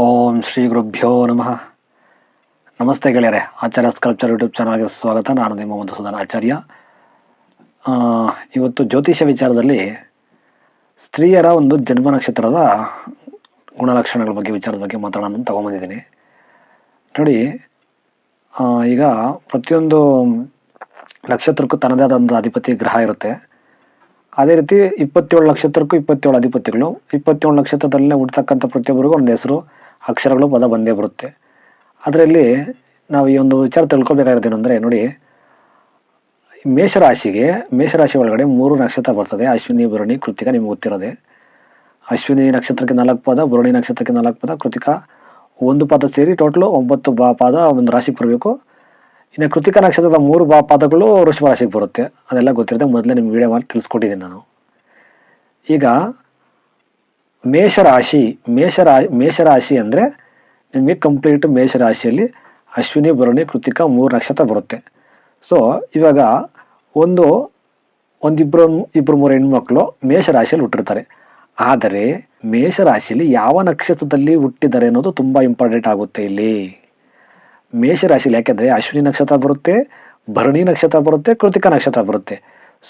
ಓಂ ಶ್ರೀ ಗುರುಭ್ಯೋ ನಮಃ. ನಮಸ್ತೆ ಗೆಳೆಯರೆ, ಆಚಾರ್ಯ ಸ್ಕಲ್ಪ್ಚರ್ ಯೂಟ್ಯೂಬ್ ಚಾನಲ್ಗೆ ಸ್ವಾಗತ. ನಾನು ನಿಮ್ಮ ಸುಧಾನ ಆಚಾರ್ಯ. ಇವತ್ತು ಜ್ಯೋತಿಷ್ಯ ವಿಚಾರದಲ್ಲಿ ಸ್ತ್ರೀಯರ ಒಂದು ಜನ್ಮ ನಕ್ಷತ್ರದ ಗುಣಲಕ್ಷಣಗಳ ಬಗ್ಗೆ, ವಿಚಾರದ ಬಗ್ಗೆ ಮಾತಾಡೋಣ ತಗೊಂಬಂದಿದ್ದೀನಿ. ನೋಡಿ ಈಗ ಪ್ರತಿಯೊಂದು ನಕ್ಷತ್ರಕ್ಕೂ ತನ್ನದೇ ಆದ ಒಂದು ಅಧಿಪತಿ ಗ್ರಹ ಇರುತ್ತೆ. ಅದೇ ರೀತಿ ಇಪ್ಪತ್ತೇಳು ನಕ್ಷತ್ರಕ್ಕೂ ಇಪ್ಪತ್ತೇಳು ಅಧಿಪತಿಗಳು ಇಪ್ಪತ್ತೇಳು ನಕ್ಷತ್ರದಲ್ಲೇ ಹುಡ್ತಕ್ಕಂಥ ಪ್ರತಿಯೊಬ್ಬರಿಗೂ ಒಂದು ಹೆಸರು. ಅಕ್ಷರಗಳು ಪದ ಬಂದೇ ಬರುತ್ತೆ. ಅದರಲ್ಲಿ ನಾವು ಈ ಒಂದು ವಿಚಾರ ತಿಳ್ಕೊಬೇಕಾಗಿರೋದೇನೆಂದರೆ ನೋಡಿ, ಮೇಷರಾಶಿಗೆ, ಮೇಷರಾಶಿ ಒಳಗಡೆ ಮೂರು ನಕ್ಷತ್ರ ಬರ್ತದೆ. ಅಶ್ವಿನಿ ಭರಣಿ ಕೃತಿಕ, ನಿಮ್ಗೆ ಗೊತ್ತಿರೋದೆ. ಅಶ್ವಿನಿ ನಕ್ಷತ್ರಕ್ಕೆ ನಾಲ್ಕು ಪದ ಭರಣಿ ನಕ್ಷತ್ರಕ್ಕೆ ನಾಲ್ಕು ಪದ, ಕೃತಿಕ ಒಂದು ಪದ ಸೇರಿ ಟೋಟಲು ಒಂಬತ್ತು ಬಾ ಪಾದ ಒಂದು ರಾಶಿಗೆ ಬರಬೇಕು. ಇನ್ನು ಕೃತಿಕ ನಕ್ಷತ್ರದ ಮೂರು ಬಾ ಪಾದಗಳು ವೃಷಭ ರಾಶಿಗೆ ಬರುತ್ತೆ. ಅದೆಲ್ಲ ಗೊತ್ತಿರುತ್ತೆ ಮೊದಲೇ ನಿಮ್ಗೆ ವಿಡಿಯೋ ಮಾಡಿ ತಿಳಿಸ್ಕೊಟ್ಟಿದ್ದೀನಿ ನಾನು. ಈಗ ಮೇಷರಾಶಿ, ಮೇಷರಾ, ಮೇಷರಾಶಿ ಅಂದರೆ ನಿಮಗೆ ಕಂಪ್ಲೀಟ್ ಮೇಷರಾಶಿಯಲ್ಲಿ ಅಶ್ವಿನಿ, ಭರಣಿ, ಕೃತಿಕ ಮೂರು ನಕ್ಷತ್ರ ಬರುತ್ತೆ. ಸೊ ಇವಾಗ ಒಂದು ಒಂದಿಬ್ಬರು ಇಬ್ಬರು ಮೂರು ಹೆಣ್ಮಕ್ಳು ಮೇಷರಾಶಿಯಲ್ಲಿ ಹುಟ್ಟಿರ್ತಾರೆ. ಆದರೆ ಮೇಷರಾಶಿಯಲ್ಲಿ ಯಾವ ನಕ್ಷತ್ರದಲ್ಲಿ ಹುಟ್ಟಿದ್ದಾರೆ ಅನ್ನೋದು ತುಂಬ ಇಂಪಾರ್ಟೆಂಟ್ ಆಗುತ್ತೆ ಇಲ್ಲಿ. ಮೇಷರಾಶಿಲಿ ಯಾಕೆಂದರೆ ಅಶ್ವಿನಿ ನಕ್ಷತ್ರ ಬರುತ್ತೆ, ಭರಣಿ ನಕ್ಷತ್ರ ಬರುತ್ತೆ, ಕೃತಿಕ ನಕ್ಷತ್ರ ಬರುತ್ತೆ.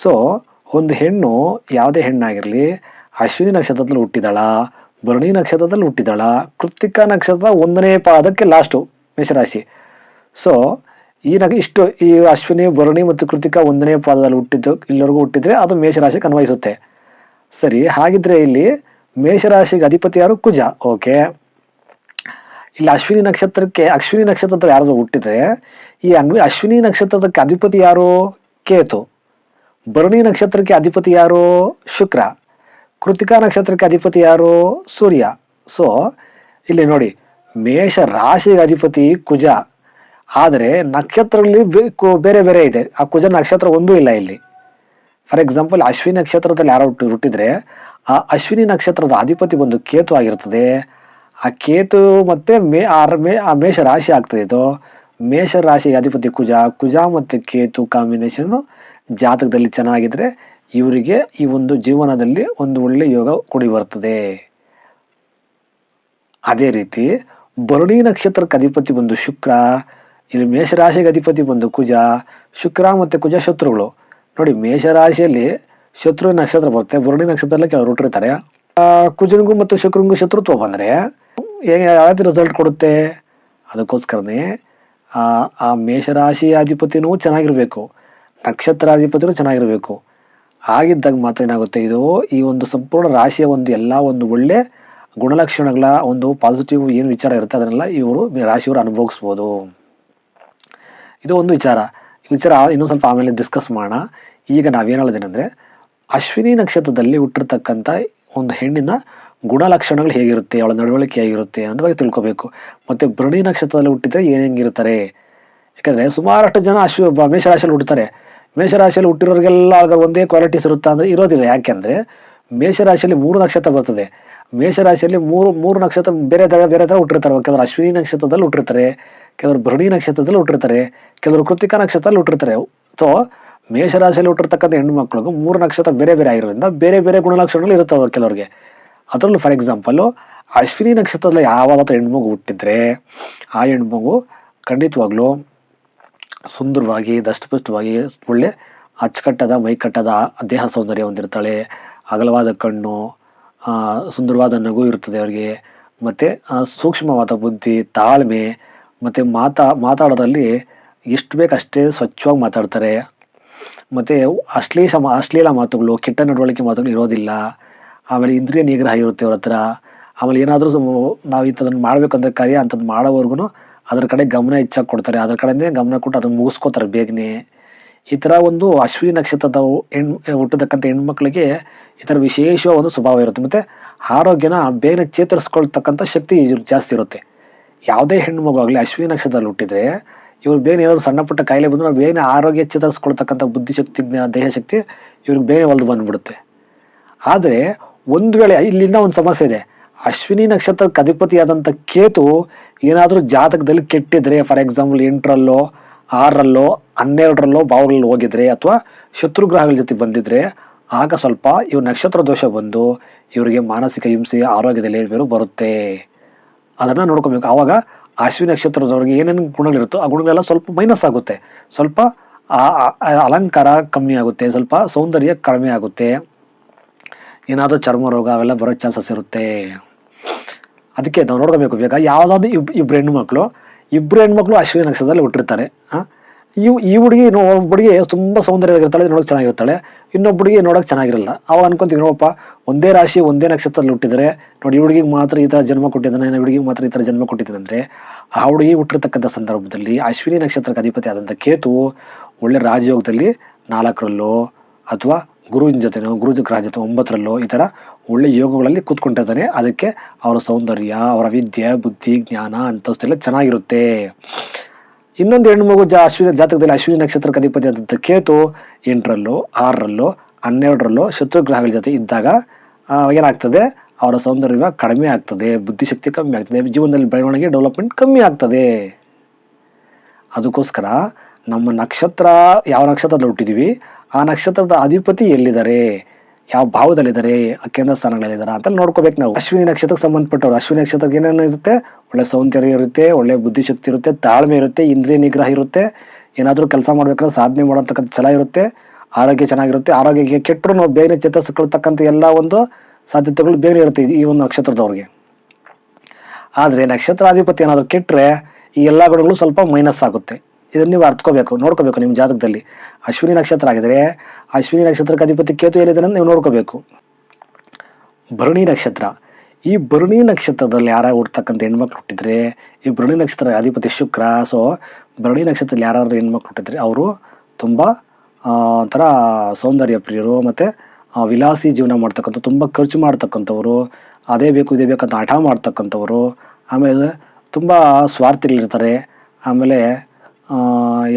ಸೊ ಒಂದು ಹೆಣ್ಣು ಯಾವುದೇ ಹೆಣ್ಣಾಗಿರಲಿ ಅಶ್ವಿನಿ ನಕ್ಷತ್ರದಲ್ಲಿ ಹುಟ್ಟಿದಾಳ, ಭರಣಿ ನಕ್ಷತ್ರದಲ್ಲಿ ಹುಟ್ಟಿದಾಳ ಕೃತಿಕ ನಕ್ಷತ್ರ ಒಂದನೇ ಪಾದಕ್ಕೆ ಲಾಸ್ಟು ಮೇಷರಾಶಿ. ಸೊ ಈ ನಗ ಇಷ್ಟು ಈ ಅಶ್ವಿನಿ, ಭರಣಿ ಮತ್ತು ಕೃತಿಕ ಒಂದನೇ ಪಾದದಲ್ಲಿ ಹುಟ್ಟಿದ್ದು ಇಲ್ಲಿವರೆಗೂ ಹುಟ್ಟಿದ್ರೆ ಅದು ಮೇಷರಾಶಿಗೆ ಅನ್ವಯಿಸುತ್ತೆ. ಸರಿ, ಹಾಗಿದ್ರೆ ಇಲ್ಲಿ ಮೇಷರಾಶಿಗೆ ಅಧಿಪತಿ ಯಾರು? ಕುಜ. ಓಕೆ ಇಲ್ಲಿ ಅಶ್ವಿನಿ ನಕ್ಷತ್ರಕ್ಕೆ, ಅಶ್ವಿನಿ ನಕ್ಷತ್ರದ ಯಾರಾದ್ರೂ ಹುಟ್ಟಿದ್ರೆ, ಈ ಅನ್ವಿ, ಅಶ್ವಿನಿ ನಕ್ಷತ್ರದಕ್ಕೆ ಅಧಿಪತಿ ಯಾರು? ಕೇತು. ಭರಣಿ ನಕ್ಷತ್ರಕ್ಕೆ ಅಧಿಪತಿ ಯಾರು? ಶುಕ್ರ. ಕೃತಿಕಾ ನಕ್ಷತ್ರಕ್ಕೆ ಅಧಿಪತಿ ಯಾರು? ಸೂರ್ಯ. ಸೊ ಇಲ್ಲಿ ನೋಡಿ, ಮೇಷ ರಾಶಿಗೆ ಅಧಿಪತಿ ಕುಜ. ಆದರೆ ನಕ್ಷತ್ರಗಳಲ್ಲಿ ಬೇರೆ ಬೇರೆ ಇದೆ. ಆ ಕುಜ ನಕ್ಷತ್ರ ಒಂದೂ ಇಲ್ಲ ಇಲ್ಲಿ. ಫಾರ್ ಎಕ್ಸಾಂಪಲ್ ಅಶ್ವಿನಿ ನಕ್ಷತ್ರದಲ್ಲಿ ಯಾರೋ ಹುಟ್ಟು, ಹುಟ್ಟಿದ್ರೆ, ಆ ಅಶ್ವಿನಿ ನಕ್ಷತ್ರದ ಅಧಿಪತಿ ಬಂದು ಕೇತು ಆಗಿರ್ತದೆ. ಆ ಕೇತು ಮತ್ತೆ ಮೇ, ಆ ಮೇ, ಆ ಮೇಷ ರಾಶಿ ಆಗ್ತದೆ ಇದು. ಮೇಷ ರಾಶಿ ಅಧಿಪತಿ ಕುಜ ಕುಜ ಮತ್ತು ಕೇತು ಕಾಂಬಿನೇಷನ್ನು ಜಾತಕದಲ್ಲಿ ಚೆನ್ನಾಗಿದ್ರೆ ಇವರಿಗೆ ಈ ಒಂದು ಜೀವನದಲ್ಲಿ ಒಂದು ಒಳ್ಳೆ ಯೋಗ ಕೂಡಿ ಬರ್ತದೆ. ಅದೇ ರೀತಿ ಬರುಣಿ ನಕ್ಷತ್ರಕ್ಕೆ ಅಧಿಪತಿ ಬಂದು ಶುಕ್ರ, ಇಲ್ಲಿ ಮೇಷರಾಶಿಗೆ ಅಧಿಪತಿ ಬಂದು ಕುಜ, ಶುಕ್ರ ಮತ್ತೆ ಕುಜ ಶತ್ರುಗಳು. ನೋಡಿ, ಮೇಷರಾಶಿಯಲ್ಲಿ ಶತ್ರು ನಕ್ಷತ್ರ ಬರುತ್ತೆ. ಬರುಣಿ ನಕ್ಷತ್ರದಲ್ಲಿ ಕೆಲವರು ಹುಟ್ಟಿರ್ತಾರೆ ಕುಜನಿಗೂ ಮತ್ತು ಶುಕ್ರನಿಗೂ ಶತ್ರುತ್ವ ಬಂದ್ರೆ ಹೇಗೆ, ಯಾವ ರಿಸಲ್ಟ್ ಕೊಡುತ್ತೆ? ಅದಕ್ಕೋಸ್ಕರನೇ, ಆ ಆ ಮೇಷರಾಶಿ ಅಧಿಪತಿನೂ ಚೆನ್ನಾಗಿರ್ಬೇಕು. ನಕ್ಷತ್ರಾಧಿಪತಿನೂ ಚೆನ್ನಾಗಿರ್ಬೇಕು. ಆಗಿದ್ದಾಗ ಮಾತ್ರ ಏನಾಗುತ್ತೆ? ಇದು ಈ ಒಂದು ಸಂಪೂರ್ಣ ರಾಶಿಯ ಒಂದು ಎಲ್ಲ ಒಂದು ಒಳ್ಳೆ ಗುಣಲಕ್ಷಣಗಳ ಒಂದು ಪಾಸಿಟಿವ್ ಏನು ವಿಚಾರ ಇರುತ್ತೆ ಅದನ್ನೆಲ್ಲ ಇವರು ರಾಶಿಯವರು ಅನುಭವಿಸ್ಬೋದು. ಇದು ಒಂದು ವಿಚಾರ. ವಿಚಾರ ಇನ್ನೂ ಸ್ವಲ್ಪ ಆಮೇಲೆ ಡಿಸ್ಕಸ್ ಮಾಡೋಣ. ಈಗ ನಾವೇನು ಹೇಳೋದೇನೆಂದರೆ, ಅಶ್ವಿನಿ ನಕ್ಷತ್ರದಲ್ಲಿ ಹುಟ್ಟಿರ್ತಕ್ಕಂಥ ಒಂದು ಹೆಣ್ಣಿನ ಗುಣಲಕ್ಷಣಗಳು ಹೇಗಿರುತ್ತೆ, ಅವಳ ನಡವಳಿಕೆ ಹೇಗಿರುತ್ತೆ ಅನ್ನೋ ಬಗ್ಗೆ ತಿಳ್ಕೊಬೇಕು. ಮತ್ತು ಭೃಣಿ ನಕ್ಷತ್ರದಲ್ಲಿ ಹುಟ್ಟಿದ್ರೆ ಏನು ಯಾಕಂದರೆ ಸುಮಾರಷ್ಟು ಜನ ಅಶ್ವ ಮೇಷರಾಶಿಯಲ್ಲಿ ಹುಟ್ಟುತ್ತಾರೆ. ಮೇಷರಾಶಿಯಲ್ಲಿ ಹುಟ್ಟಿರೋರಿಗೆಲ್ಲ ಆಗ ಒಂದೇ ಕ್ವಾಲಿಟೀಸ್ ಇರುತ್ತಾ ಅಂದರೆ ಇರೋದಿಲ್ಲ. ಯಾಕೆಂದರೆ ಮೇಷರಾಶಿಯಲ್ಲಿ ಮೂರು ನಕ್ಷತ್ರ ಬರ್ತದೆ. ಮೇಷರಾಶಿಯಲ್ಲಿ ಮೂರು ಮೂರು ನಕ್ಷತ್ರ ಬೇರೆ ಥರ ಬೇರೆ ಥರ ಹುಟ್ಟಿರ್ತಾರೆ. ಕೆಲವರು ಅಶ್ವಿನಿ ನಕ್ಷತ್ರದಲ್ಲಿ ಹುಟ್ಟಿರ್ತಾರೆ, ಕೆಲವರು ಭರಣಿ ನಕ್ಷತ್ರದಲ್ಲಿ ಹುಟ್ಟಿರ್ತಾರೆ, ಕೆಲವರು ಕೃತಿಕಾ ನಕ್ಷತ್ರದಲ್ಲಿ ಹುಟ್ಟಿರ್ತಾರೆ. ಸೊ ಮೇಷರಾಶಿಯಲ್ಲಿ ಹುಟ್ಟಿರ್ತಕ್ಕಂಥ ಹೆಣ್ಣು ಮಕ್ಕಳಿಗೂ ಮೂರು ನಕ್ಷತ್ರ ಬೇರೆ ಬೇರೆ ಆಗಿರೋದ್ರಿಂದ ಬೇರೆ ಬೇರೆ ಗುಣಲಕ್ಷಣಗಳು ಇರುತ್ತವೆ ಕೆಲವರಿಗೆ. ಅದರಲ್ಲೂ ಫಾರ್ ಎಕ್ಸಾಂಪಲು ಅಶ್ವಿನಿ ನಕ್ಷತ್ರದಲ್ಲಿ ಯಾವಾಗ ಹೆಣ್ಮಗು ಹುಟ್ಟಿದ್ರೆ, ಆ ಹೆಣ್ಮಗು ಖಂಡಿತವಾಗ್ಲೂ ಸುಂದರವಾಗಿ, ದಷ್ಟಪುಷ್ಟವಾಗಿ, ಒಳ್ಳೆ ಅಚ್ಚುಕಟ್ಟಾದ, ಮೈಕಟ್ಟಾದ ದೇಹ ಸೌಂದರ್ಯ ಹೊಂದಿರ್ತಾಳೆ. ಅಗಲವಾದ ಕಣ್ಣು ಸುಂದರವಾದ ನಗು ಇರ್ತದೆ ಅವರಿಗೆ. ಮತ್ತು ಸೂಕ್ಷ್ಮವಾದ ಬುದ್ಧಿ, ತಾಳ್ಮೆ, ಮತ್ತು ಮಾತಾ, ಮಾತಾಡೋದಲ್ಲಿ ಎಷ್ಟು ಬೇಕು ಅಷ್ಟೇ ಸ್ವಚ್ಛವಾಗಿ ಮಾತಾಡ್ತಾರೆ. ಮತ್ತು ಅಶ್ಲೀಲ ಮಾ- ಅಶ್ಲೀಲ ಮಾತುಗಳು, ಕೆಟ್ಟ ನಡವಳಿಕೆ ಮಾತುಗಳು ಇರೋದಿಲ್ಲ. ಆಮೇಲೆ ಇಂದ್ರಿಯ ನಿಗ್ರಹ ಇರುತ್ತೆ ಅವ್ರ ಹತ್ರ. ಆಮೇಲೆ ಏನಾದರೂ ನಾವು ಇಂಥದ್ದನ್ನು ಮಾಡಬೇಕಂದ್ರೆ ಕಾರ್ಯ ಅಂಥದ್ದು ಮಾಡೋವರೆಗೂ ಅದ್ರ ಕಡೆ ಗಮನ ಹೆಚ್ಚಾಗಿ ಕೊಡ್ತಾರೆ. ಅದ್ರ ಕಡೆನೇ ಗಮನ ಕೊಟ್ಟು ಅದನ್ನು ಮುಗಿಸ್ಕೋತಾರೆ ಬೇಗನೆ. ಈ ಥರ ಒಂದು ಅಶ್ವಿನಿ ನಕ್ಷತ್ರದ ಹೆಣ್ಣು ಹುಟ್ಟತಕ್ಕಂಥ ಹೆಣ್ಮಕ್ಳಿಗೆ ಈ ಥರ ವಿಶೇಷ ಒಂದು ಸ್ವಭಾವ ಇರುತ್ತೆ. ಮತ್ತು ಆರೋಗ್ಯನ ಬೇಗನೆ ಚೇತರಿಸ್ಕೊಳ್ತಕ್ಕಂಥ ಶಕ್ತಿ ಜಾಸ್ತಿ ಇರುತ್ತೆ. ಯಾವುದೇ ಹೆಣ್ಣು ಮಗು ಆಗಲಿ, ಅಶ್ವಿನಿ ನಕ್ಷತ್ರದಲ್ಲಿ ಹುಟ್ಟಿದ್ರೆ ಇವ್ರು ಬೇಗ ಏನಾದರೂ ಸಣ್ಣ ಪುಟ್ಟ ಕಾಯಿಲೆ ಬಂದ್ರೆ ಬೇಗನೆ ಆರೋಗ್ಯ ಚೇತರಿಸ್ಕೊಳ್ತಕ್ಕಂಥ ಬುದ್ಧಿಶಕ್ತಿ ದೇಹ ದೇಹಶಕ್ತಿ ಇವ್ರಿಗೆ ಬೇಗ ಒಲ್ದು ಬಂದುಬಿಡುತ್ತೆ. ಆದರೆ ಒಂದು ವೇಳೆ, ಇಲ್ಲಿಂದ ಒಂದು ಸಮಸ್ಯೆ ಇದೆ. ಅಶ್ವಿನಿ ನಕ್ಷತ್ರದ ಅಧಿಪತಿಯಾದಂಥ ಕೇತು ಏನಾದರೂ ಜಾತಕದಲ್ಲಿ ಕೆಟ್ಟಿದ್ರೆ ಫಾರ್ ಎಕ್ಸಾಂಪಲ್ ಎಂಟರಲ್ಲೋ ಆರರಲ್ಲೋ ಹನ್ನೆರಡರಲ್ಲೋ ಭಾವಗಳಲ್ಲಿ ಹೋಗಿದ್ರೆ ಅಥವಾ ಶತ್ರುಗ್ರಹಗಳ ಜೊತೆ ಬಂದಿದ್ರೆ, ಆಗ ಸ್ವಲ್ಪ ಇವ್ರ ನಕ್ಷತ್ರ ದೋಷ ಬಂದು ಇವರಿಗೆ ಮಾನಸಿಕ ಹಿಂಸೆ ಆರೋಗ್ಯದಲ್ಲಿ ಏರುಪೇರು ಬರುತ್ತೆ. ಅದನ್ನು ನೋಡ್ಕೊಬೇಕು. ಆವಾಗ ಅಶ್ವಿನಿ ನಕ್ಷತ್ರದವ್ರಿಗೆ ಏನೇನು ಗುಣಗಳಿರುತ್ತೋ ಆ ಗುಣಗಳೆಲ್ಲ ಸ್ವಲ್ಪ ಮೈನಸ್ ಆಗುತ್ತೆ. ಸ್ವಲ್ಪ ಅಲಂಕಾರ ಕಮ್ಮಿ ಆಗುತ್ತೆ, ಸ್ವಲ್ಪ ಸೌಂದರ್ಯ ಕಡಿಮೆ ಆಗುತ್ತೆ. ಏನಾದರೂ ಚರ್ಮ ರೋಗ ಅವೆಲ್ಲ ಬರೋ ಚಾನ್ಸಸ್ ಇರುತ್ತೆ. ಅದಕ್ಕೆ ನಾವು ನೋಡ್ಕೋಬೇಕು ಬೇಗ. ಯಾವುದಾದ್ರು ಇಬ್ ಇಬ್ಬರು ಹೆಣ್ಮಕ್ಳು ಇಬ್ಬರು ಹೆಣ್ಮಕ್ಳು ಅಶ್ವಿನಿ ನಕ್ಷತ್ರದಲ್ಲಿ ಹುಟ್ಟಿರ್ತಾರೆ? ಇವ್, ಈ ಹುಡುಗಿ ನೋ, ಒಬ್ಬ ಹುಡುಗಿ ತುಂಬ ಸೌಂದರ್ಯವಾಗಿರ್ತಾಳೆ ನೋಡೋಕೆ ಚೆನ್ನಾಗಿರ್ತಾಳೆ. ಇನ್ನೊಬ್ಬ ಹುಡುಗಿ ನೋಡೋಕೆ ಚೆನ್ನಾಗಿರಲ್ಲ. ಅವಾಗ ಅನ್ಕೊಂತೀವಿ, ನೋಡಪ್ಪ, ಒಂದೇ ರಾಶಿ, ಒಂದೇ ನಕ್ಷತ್ರದಲ್ಲಿ ಹುಟ್ಟಿದರೆ, ನೋಡಿ, ಈ ಹುಡುಗಿಗೆ ಮಾತ್ರ ಈ ಥರ ಜನ್ಮ ಕೊಟ್ಟಿದ್ದಾನೆ ಈ ಹುಡುಗಿಗೆ ಮಾತ್ರ ಈ ಥರ ಜನ್ಮ ಕೊಟ್ಟಿದ್ದಾನೆ ಅಂದರೆ, ಆ ಹುಡುಗಿ ಹುಟ್ಟಿರ್ತಕ್ಕಂಥ ಸಂದರ್ಭದಲ್ಲಿ ಅಶ್ವಿನಿ ನಕ್ಷತ್ರಕ್ಕೆ ಅಧಿಪತಿ ಆದಂಥ ಕೇತು, ಒಳ್ಳೆ ರಾಜಯೋಗದಲ್ಲಿ ನಾಲ್ಕರಲ್ಲೋ ಅಥವಾ ಗುರುವಿನ ಜೊತೆನೋ ಗುರು ಗ್ರಹ ಜೊತೆ ಒಂಬತ್ತರಲ್ಲೋ ಈ ಥರ ಒಳ್ಳೆ ಯೋಗಗಳಲ್ಲಿ ಕೂತ್ಕೊಂಡಿರ್ತಾರೆ ಅದಕ್ಕೆ ಅವರ ಸೌಂದರ್ಯ, ಅವರ ವಿದ್ಯೆ, ಬುದ್ಧಿ, ಜ್ಞಾನ ಅಂತಸ್ತೆಲ್ಲ ಚೆನ್ನಾಗಿರುತ್ತೆ. ಇನ್ನೊಂದು ಹೆಣ್ಣು ಮಗು ಜಾ ಅಶ್ವಿನ ಜಾತಕದಲ್ಲಿ ಅಶ್ವಿನಿ ನಕ್ಷತ್ರ ಅಧಿಪತಿ ಆದಂಥ ಕೇತು ಎಂಟರಲ್ಲೋ, ಆರರಲ್ಲೋ, ಹನ್ನೆರಡರಲ್ಲೋ ಶತ್ರು ಗ್ರಹಗಳ ಜೊತೆ ಇದ್ದಾಗ ಏನಾಗ್ತದೆ? ಅವರ ಸೌಂದರ್ಯ ಕಡಿಮೆ ಆಗ್ತದೆ, ಬುದ್ಧಿಶಕ್ತಿ ಕಮ್ಮಿ ಆಗ್ತದೆ, ಜೀವನದಲ್ಲಿ ಬೆಳವಣಿಗೆ ಡೆವಲಪ್ಮೆಂಟ್ ಕಮ್ಮಿ ಆಗ್ತದೆ. ಅದಕ್ಕೋಸ್ಕರ ನಮ್ಮ ನಕ್ಷತ್ರ, ಯಾವ ನಕ್ಷತ್ರದಲ್ಲಿ ಹುಟ್ಟಿದೀವಿ? ಆ ನಕ್ಷತ್ರದ ಅಧಿಪತಿ ಎಲ್ಲಿದ್ದಾರೆ? ಯಾವ ಭಾವದಲ್ಲಿದ್ದಾರೆ ಕೇಂದ್ರ ಸ್ಥಾನಗಳಲ್ಲಿದ್ದಾರೆ ಅಂತ ನೋಡ್ಕೋಬೇಕು ನಾವು. ಅಶ್ವಿನಿ ನಕ್ಷತ್ರಕ್ಕೆ ಸಂಬಂಧಪಟ್ಟವ್ರು, ಅಶ್ವಿನಿ ನಕ್ಷತ್ರಕ್ಕೆ ಏನೇನು ಇರುತ್ತೆ? ಒಳ್ಳೆ ಸೌಂದರ್ಯ ಇರುತ್ತೆ, ಒಳ್ಳೆ ಬುದ್ಧಿಶಕ್ತಿ ಇರುತ್ತೆ, ತಾಳ್ಮೆ ಇರುತ್ತೆ, ಇಂದ್ರಿಯ ನಿಗ್ರಹ ಇರುತ್ತೆ. ಏನಾದರೂ ಕೆಲಸ ಮಾಡ್ಬೇಕಾದ್ರೆ ಸಾಧನೆ ಮಾಡೋತಕ್ಕಂಥ ಛಲ ಇರುತ್ತೆ, ಆರೋಗ್ಯ ಚೆನ್ನಾಗಿರುತ್ತೆ. ಆರೋಗ್ಯಕ್ಕೆ ಕೆಟ್ಟರು ನಾವು ಬೇಗನೆ ಚೇತರಿಸಿಕೊಳ್ತಕ್ಕಂಥ ಎಲ್ಲ ಒಂದು ಸಾಧ್ಯತೆಗಳು ಬೇಗನೆ ಇರುತ್ತೆ ಈ ಒಂದು ನಕ್ಷತ್ರದವ್ರಿಗೆ. ಆದರೆ ನಕ್ಷತ್ರಾಧಿಪತಿ ಏನಾದರೂ ಕೆಟ್ಟರೆ ಈ ಎಲ್ಲ ಗುಣಗಳು ಸ್ವಲ್ಪ ಮೈನಸ್ ಆಗುತ್ತೆ. ಇದನ್ನ ನೀವು ಅರ್ಥಕೋಬೇಕು ನೋಡ್ಕೋಬೇಕು ನಿಮ್ಮ ಜಾತಕದಲ್ಲಿ. ಅಶ್ವಿನಿ ನಕ್ಷತ್ರ ಆಗಿದ್ರೆ, ಅಶ್ವಿನಿ ನಕ್ಷತ್ರಕ್ಕೆ ಅಧಿಪತಿ ಕೇತು ಎಲ್ಲಿದ್ದಾನೆ ನೀವು ನೋಡ್ಕೋಬೇಕು. ಭರಣಿ ನಕ್ಷತ್ರ. ಈ ಭರಣಿ ನಕ್ಷತ್ರದಲ್ಲಿ ಯಾರ ಹುಡ್ತಕ್ಕಂಥ ಹೆಣ್ಮಕ್ಳು ಹುಟ್ಟಿದ್ರೆ, ಈ ಭರಣಿ ನಕ್ಷತ್ರ ಅಧಿಪತಿ ಶುಕ್ರ ಸೊ ಭರಣಿ ನಕ್ಷತ್ರದಲ್ಲಿ ಯಾರಾದ್ರೂ ಹೆಣ್ಮಕ್ಳು ಹುಟ್ಟಿದ್ರೆ ಅವರು ತುಂಬ ಒಂಥರ ಸೌಂದರ್ಯ ಪ್ರಿಯರು ಮತ್ತು ವಿಲಾಸಿ ಜೀವನ ಮಾಡ್ತಕ್ಕಂಥ, ತುಂಬ ಖರ್ಚು ಮಾಡ್ತಕ್ಕಂಥವ್ರು, ಅದೇ ಬೇಕು, ಇದೇ ಬೇಕಂತ ಹಠ ಮಾಡ್ತಕ್ಕಂಥವ್ರು, ಆಮೇಲೆ ತುಂಬ ಸ್ವಾರ್ಥಿಗಳಿರ್ತಾರೆ, ಆಮೇಲೆ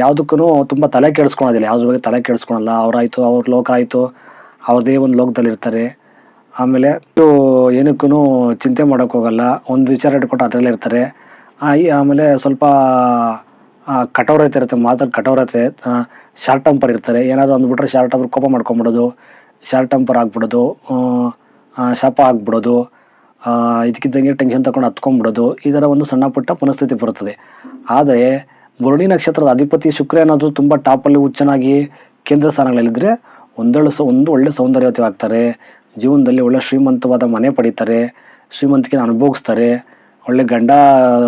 ಯಾವುದಕ್ಕೂ ತುಂಬ ತಲೆ ಕೆಡಿಸ್ಕೊಳೋದಿಲ್ಲ, ಯಾವುದ್ರ ಬಗ್ಗೆ ತಲೆ ಕೆಡಿಸ್ಕೊಳಲ್ಲ, ಅವರಾಯಿತು, ಅವ್ರ ಲೋಕ ಆಯಿತು ಅವ್ರದ್ದೇ ಒಂದು ಲೋಕದಲ್ಲಿ ಇರ್ತಾರೆ. ಆಮೇಲೆ ಏನಕ್ಕೂ ಚಿಂತೆ ಮಾಡೋಕ್ಕೋಗಲ್ಲ ಒಂದು ವಿಚಾರ ಇಟ್ಕೊಂಡು ಅದರಲ್ಲೇ ಇರ್ತಾರೆ. ಆಮೇಲೆ ಸ್ವಲ್ಪ ಕಠೋರತೆ ಇರುತ್ತೆ, ಮಾತಲ್ಲಿ ಕಠೋರತೆ ಶಾರ್ಟ್ ಟೆಂಪರ್ ಇರ್ತಾರೆ. ಏನಾದರೂ ಅಂದ್ಬಿಟ್ರೆ ಶಾರ್ಟ್ ಟೆಂಪರ್ ಕೋಪ ಮಾಡ್ಕೊಂಬಿಡೋದು, ಶಾರ್ಟ್ ಟೆಂಪರ್ ಆಗ್ಬಿಡೋದು ಶಾಪ ಆಗ್ಬಿಡೋದು ಇದಕ್ಕಿದ್ದಂಗೆ ಟೆನ್ಷನ್ ತಗೊಂಡು ಹತ್ಕೊಂಡ್ಬಿಡೋದು ಈ ಥರ ಒಂದು ಸಣ್ಣ ಪುಟ್ಟ ಪುನಸ್ಥಿತಿ ಬರುತ್ತದೆ. ಆದರೆ ಭರಣಿ ನಕ್ಷತ್ರದ ಅಧಿಪತಿ ಶುಕ್ರ ಏನಾದರೂ ತುಂಬ ಟಾಪಲ್ಲಿ ಹುಚ್ಚನಾಗಿ ಕೇಂದ್ರ ಸ್ಥಾನಗಳಲ್ಲಿದ್ದರೆ ಒಂದೊಳ್ಳೆ ಸ, ಒಂದು ಒಳ್ಳೆ ಸೌಂದರ್ಯವತಿಯಾಗ್ತಾರೆ ಜೀವನದಲ್ಲಿ ಒಳ್ಳೆ ಶ್ರೀಮಂತವಾದ ಮನೆ ಪಡಿತಾರೆ. ಶ್ರೀಮಂತಿಕೆ ಅನುಭವಿಸ್ತಾರೆ ಒಳ್ಳೆ ಗಂಡ